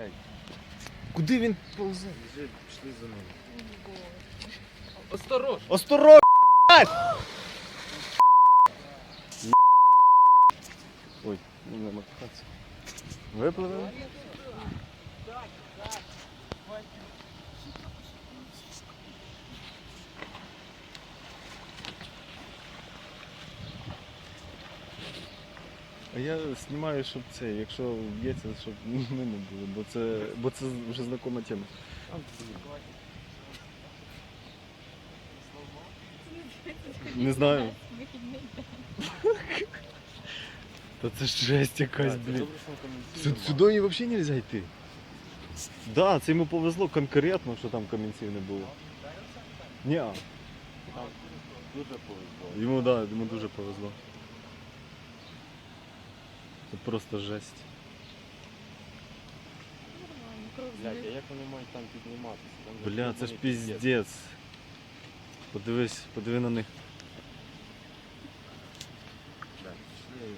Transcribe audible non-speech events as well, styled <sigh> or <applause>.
Блядь, Куди він повзе? Вже пішли за ним. Осторожно. Осторожно! Ой, не намахатися. Випливемо? А я знімаю, щоб це, якщо вб'ється, щоб ми <laughs> не було, бо це, бо це вже знакома тема. Не знаю. Та це ж жесть якась, блін. Сю- Сюди взагалі не можна йти. Да, це йому повезло конкретно, що там камінців не було. Ні, дуже повезло. йому, да, йому дуже повезло. Це просто жесть. Блядь, а як вони мають там підніматися? Там Бля, це ж піздець. Подивись, подиви на них. Блядь, пішли.